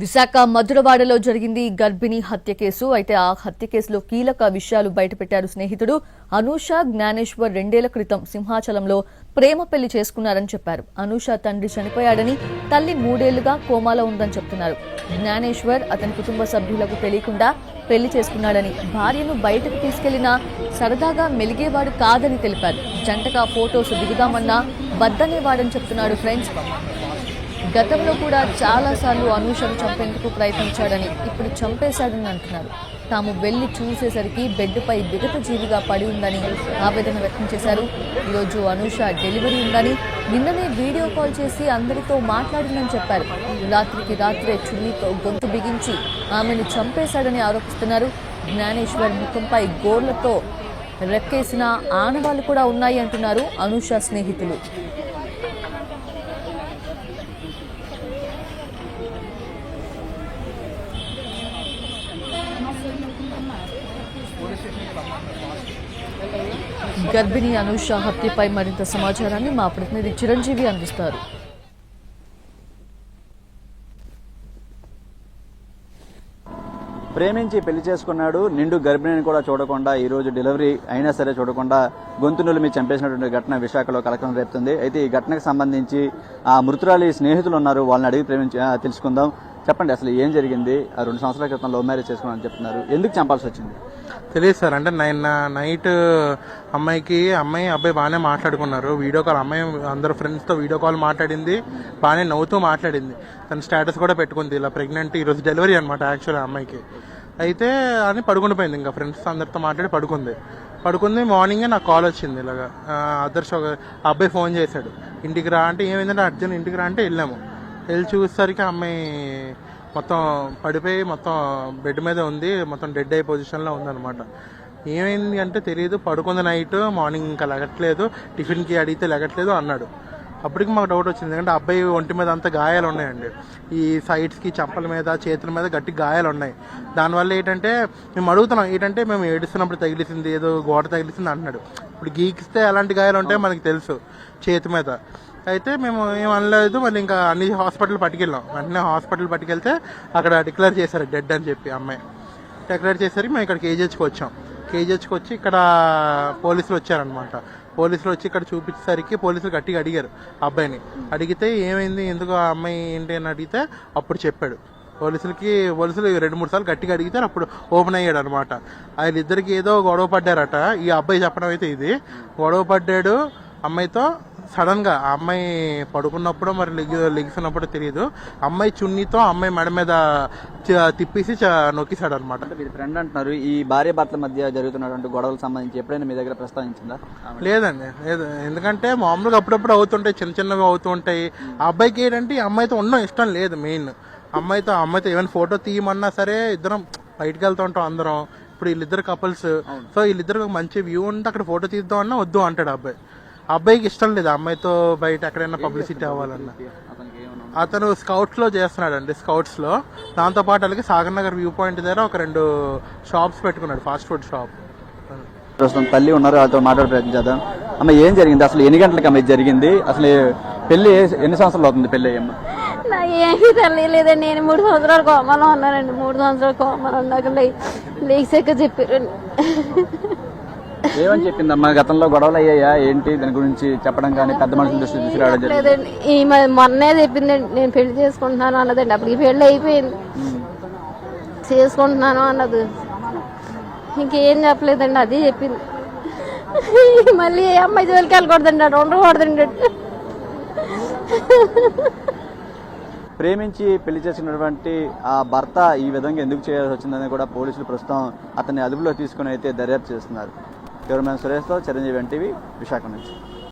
విశాఖ మధురవాడలో జరిగింది గర్భిణీ హత్య కేసు. అయితే ఆ హత్య కేసులో కీలక విషయాలు బయటపెట్టారు స్నేహితుడు అనూష జ్ఞానేశ్వర్ రెండేళ్ళ క్రితం సింహాచలంలో ప్రేమ పెళ్ళి చేసుకున్నారని చెప్పారు. అనూష తండ్రి చనిపోయాడని తల్లి మూడేళ్ళుగా కోమాలో ఉందని చెప్తున్నారు. జ్ఞానేశ్వర్ అతని కుటుంబ సభ్యులకు తెలియకుండా పెళ్ళి చేసుకున్నాడని భార్యను బయటకు తీసుకెళ్ళినా సరదాగా మెలిగేవాడు కాదని తెలిపారు. జంటగా ఫోటోస్ దిగుదామన్నా బద్దనేవాడని చెప్తున్నాడు ఫ్రెండ్స్. గతంలో కూడా చాలాసార్లు అనూషను చంపేందుకు ప్రయత్నించాడని ఇప్పుడు చంపేశాడని అంటున్నారు. తాము వెళ్ళి చూసేసరికి బెడ్పై విగత జీవిగా పడి ఉందని ఆవేదన వ్యక్తం చేశారు. ఈరోజు అనూష డెలివరీ ఉందని నిన్ననే వీడియో కాల్ చేసి అందరితో మాట్లాడిందని చెప్పారు. రాత్రికి రాత్రే చున్నీతో గొంతు బిగించి ఆమెను చంపేశాడని ఆరోపిస్తున్నారు. జ్ఞానేశ్వర్ ముఖంపై గోర్లతో రెక్కేసిన ఆనవాళ్ళు కూడా ఉన్నాయి అంటున్నారు అనూష స్నేహితులు. గర్భిణి అనూష హత్యపై మరింత సమాచారాన్ని మా ప్రతినిధి చిరంజీవి అందిస్తారు. ప్రేమించి పెళ్ళి చేసుకున్నాడు నిండు గర్భిణిని కూడా చూడకుండా ఈ రోజు డెలివరీ అయినా సరే చూడకుండా గొంతునులు మీ చంపేసినటువంటి ఘటన విశాఖలో కలకలం రేపుతుంది. అయితే ఈ ఘటనకు సంబంధించి ఆ మృతురాలి స్నేహితులు ఉన్నారు వాళ్ళని అడిగి ప్రేమించి తెలుసుకుందాం. చెప్పండి అసలు ఏం జరిగింది? ఆ రెండు సంవత్సరాల క్రితం లవ్ మ్యారేజ్ చేసుకున్నారని చెప్తున్నారు. ఎందుకు చంపాల్సి వచ్చింది? తెలియదు సార్. అంటే నైన్ నైట్ అమ్మాయికి అమ్మాయి అబ్బాయి బాగానే మాట్లాడుకున్నారు. వీడియో కాల్ అమ్మాయి అందరు ఫ్రెండ్స్తో వీడియో కాల్ మాట్లాడింది. బాగానే నవ్వుతూ మాట్లాడింది. తన స్టేటస్ కూడా పెట్టుకుంది. ఇలా ప్రెగ్నెంట్ ఈరోజు డెలివరీ అనమాట యాక్చువల్ అమ్మాయికి. అయితే అని పడుకుండిపోయింది. ఇంకా ఫ్రెండ్స్ అందరితో మాట్లాడి పడుకుంది. పడుకుంది మార్నింగే నాకు కాల్ వచ్చింది ఇలాగా. ఆ, ఆదర్శ్ ఒక అబ్బాయి ఫోన్ చేశాడు. ఇంటికి రా అంటే ఏమైందంటే అర్జున్ ఇంటికి రా అంటే వెళ్ళాము. వెళ్ళి చూసేసరికి ఆ అమ్మాయి మొత్తం పడిపోయి మొత్తం బెడ్ మీద ఉంది మొత్తం డెడ్ అయ్యే పొజిషన్లో ఉందన్నమాట. ఏమైంది అంటే తెలియదు పడుకుంది నైట్ మార్నింగ్ ఇంకా లెగట్లేదు టిఫిన్కి అడిగితే లెగట్లేదు అన్నాడు. అప్పటికి మాకు డౌట్ వచ్చింది ఎందుకంటే అబ్బాయి ఒంటి మీద అంత గాయాలు ఉన్నాయండి. ఈ సైడ్స్కి చంపల మీద చేతుల మీద గట్టి గాయాలు ఉన్నాయి. దానివల్ల ఏంటంటే మేము అడుగుతున్నాం ఏంటంటే మేము ఏడుస్తున్నప్పుడు తగిలిసింది ఏదో గోడ తగిలిసింది అంటున్నాడు ఇప్పుడు గీకిస్తే ఎలాంటి గాయాలు ఉంటాయో మనకి తెలుసు చేతి మీద. అయితే మేము ఏం అనలేదు మళ్ళీ ఇంకా అన్ని హాస్పిటల్ పట్టుకెళ్ళాం. వెంటనే హాస్పిటల్ పట్టుకెళ్తే అక్కడ డిక్లేర్ చేశారు డెడ్ అని చెప్పి అమ్మాయి. డిక్లేర్ చేసరికి మేము ఇక్కడ కేజీహెచ్కి వచ్చాం. కేజీహెచ్కి వచ్చి ఇక్కడ పోలీసులు వచ్చారనమాట పోలీసులు వచ్చి ఇక్కడ చూపించేసరికి పోలీసులు గట్టిగా అడిగారు ఆ అబ్బాయిని. అడిగితే ఏమైంది ఎందుకు ఆ అమ్మాయి ఏంటి అని అడిగితే అప్పుడు చెప్పాడు. పోలీసులకి పోలీసులు రెండు మూడు సార్లు గట్టిగా అడిగితే అప్పుడు ఓపెన్ అయ్యాడు అనమాట వాళ్ళిద్దరికి ఏదో గొడవ పడ్డారట. ఈ అబ్బాయి చెప్పడం అయితే ఇది. గొడవ పడ్డాడు అమ్మాయితో సడన్గా ఆ అమ్మాయి పడుకున్నప్పుడు మరి లెగి లెగిసినప్పుడు తెలియదు అమ్మాయి చున్నీతో అమ్మాయి మెడ మీద తిప్పేసి నొక్కేశాడు అనమాట ఫ్రెండ్ అంటున్నారు ఈ భార్య భర్తల మధ్య జరుగుతున్నటువంటి గొడవలకు సంబంధించి ఎప్పుడైనా మీ దగ్గర ప్రస్తావించిందా? లేదండి లేదు. ఎందుకంటే మామూలుగా అప్పుడప్పుడు అవుతుంటాయి చిన్న చిన్నవి అవుతూ ఉంటాయి. ఆ అబ్బాయికి ఏంటంటే ఈ అమ్మాయితో ఉండడం ఇష్టం లేదు మెయిన్. అమ్మాయితో అమ్మాయితో ఏమైనా ఫోటో తీయమన్నా సరే ఇద్దరం బయటకు వెళ్తూ ఉంటాం అందరం. ఇప్పుడు వీళ్ళిద్దరు కపుల్స్. సో వీళ్ళిద్దరు మంచి వ్యూ ఉంటే అక్కడ ఫోటో తీద్దాం అన్నా వద్దు అంటాడు అబ్బాయి. అబ్బాయికి ఇష్టం లేదు. ఆ అమ్మాయితో బయట ఎక్కడైనా పబ్లిసిటీ అవ్వాలన్నా. అతను స్కౌట్స్లో చేస్తున్నాడండి స్కౌట్స్లో. దాంతో పాటు అలాగే సాగర్ నగర్ వ్యూ పాయింట్ దగ్గర ఒక రెండు షాప్స్ పెట్టుకున్నాడు ఫాస్ట్ ఫుడ్ షాప్. ప్రస్తుతం తల్లి ఉన్నారు వాళ్ళతో మాట్లాడే ప్రయత్నం చేద్దాం. అమ్మ ఏం జరిగింది? అసలు ఎన్ని గంటలకు అమ్మ ఇది జరిగింది? అసలు పెళ్ళి ఎన్ని సంవత్సరాలు అవుతుంది పెళ్ళి అమ్మ నా ఏమీ తెలియలేదండి. నేను మూడు సంవత్సరాలు కోమలో ఉన్నానండి. మూడు సంవత్సరాలు కోమలో ఉన్నాక లే లేచాక చెప్పారండి. ఏమని చెప్పిందమ్మా గతంలో గొడవలు అయ్యాయా? ఏంటి? దాని గురించి చెప్పడం కానీ పెద్ద మనుషుల దృష్టి తీసుకురావడం లేదండి. ఈ మ- మొన్నే చెప్పిందండి నేను పెళ్ళి చేసుకుంటున్నాను అన్నదండి. అప్పటికి పెళ్ళి అయిపోయింది. చేసుకుంటున్నాను అన్నది. ఇంకేం చెప్పలేదండి అది చెప్పింది. మళ్ళీ ఏ అమ్మాయి జోలికి వెళ్ళకూడదండి అటు ఉండకూడదండి. ప్రేమించి పెళ్ళి చేసినటువంటి ఆ భర్త ఈ విధంగా ఎందుకు చేయాల్సి వచ్చిందని కూడా పోలీసులు ప్రస్తుతం అతన్ని అదుపులో తీసుకుని అయితే దర్యాప్తు చేస్తున్నారు. కెమెరామెన్ సురేష్తో చిరంజీవి ఎన్టీవీ విశాఖ నుంచి.